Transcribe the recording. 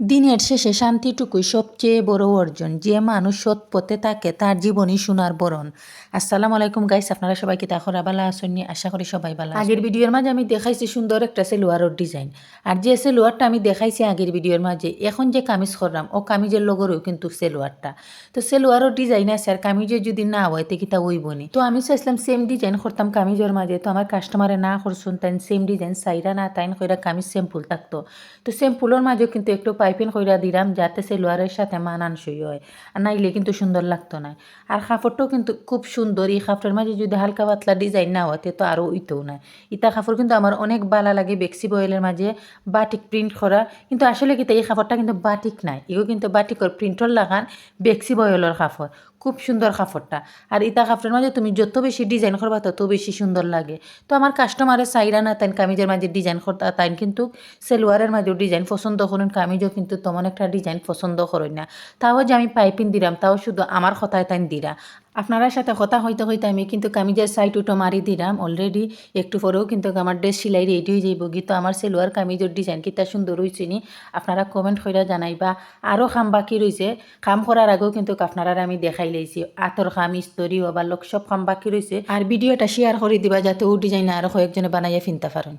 দিনের শেষে শান্তিটুকুই সবচেয়ে বড় অর্জন। যে মানুষ সৎ পথে থাকে, তার জীবনই সোনার বরণ। আসসালামু আলাইকুম গাইস আপনারা সবাইকে দেখো বালা আসেননি আশা করি সবাই ভালো আগের ভিডিওর মাঝে আমি দেখাইছি সুন্দর একটা সেলোয়ারের ডিজাইন আর যে সেলোয়ারটা আমি দেখাইছি আগের ভিডিওর মাঝে, এখন যে কামিজ করলাম ও কামিজের লগরও কিন্তু সেলোয়ারটা। তো সেলোয়ারের ডিজাইন আছে, আর কামিজে যদি না হয়, তে কিতা ওই বনি তো আমি চাইছিলাম সেম ডিজাইন করতাম কামিজের মাঝে, তো আমার কাস্টমারে না করছুন তাই সেম ডিজাইন সাইরা না, তাইন কইরা কামিজ সিম্পল থাকতো। তো সিম্পলের মাঝেও কিন্তু একটু পাইপিং কইরা দিলাম যাতে সেলোয়ারের সাথে মানানসই হয়। আর নাইলে কিন্তু সুন্দর লাগতো না। আর কাপড়টাও কিন্তু খুব সুন্দর। এই কাপড়ের মাঝে যদি হালকা পাতলা ডিজাইন না হতে, তো আরও উইতেও না। ইতা কাপড় কিন্তু আমার অনেক বালা লাগে বেক্সি বয়েলের মাঝে বাটিক প্রিন্ট করা। কিন্তু আসলে কিন্তু এই কাপড়টা কিন্তু বাটিক নাই। এগুলো কিন্তু বাটিকর প্রিন্টর লাগান বেক্সি বয়েলের কাপড়। খুব সুন্দর কাপড়টা। আর ইতা কাপড়ের মাঝে তুমি যত বেশি ডিজাইন করবা তত বেশি সুন্দর লাগে। তো আমার কাস্টমারের চাইরা না তাই কামিজের মাঝে ডিজাইন করতা তাই কিন্তু সেলোয়ারের মাঝেও ডিজাইন পছন্দ করেন, কামিজও কিন্তু তেমন একটা ডিজাইন পছন্দ করেন না। তাও যে আমি পাইপিন দিলাম, তাও শুধু আমার কথায় তাই দিরা। আপনারা সাথে কথা হইতে হইতে আমি কিন্তু কামিজের সাইড উটো মারি দিলাম অলরেডি একটু পরেও কিন্তু আমার ড্রেস সেলাই রেডি হয়ে যাইব। গিয়ে তো আমার সেলোয়ার কামিজের ডিজাইন কিতা সুন্দর হয়েছে নি, আপনারা কমেন্ট করে জানাইবা। আরও খাম বাকি রয়েছে কাম করার আগেও কিন্তু আপনারা আমি দেখাই লাইছি। আতর খাম, ইস্তরি বা লোক সব খাম বাকি রয়েছে আর ভিডিওটা শেয়ার করে দিবা যাতে ও ডিজাইন আরও কয়েকজনে বানাইয়া ফিনতে পারেন।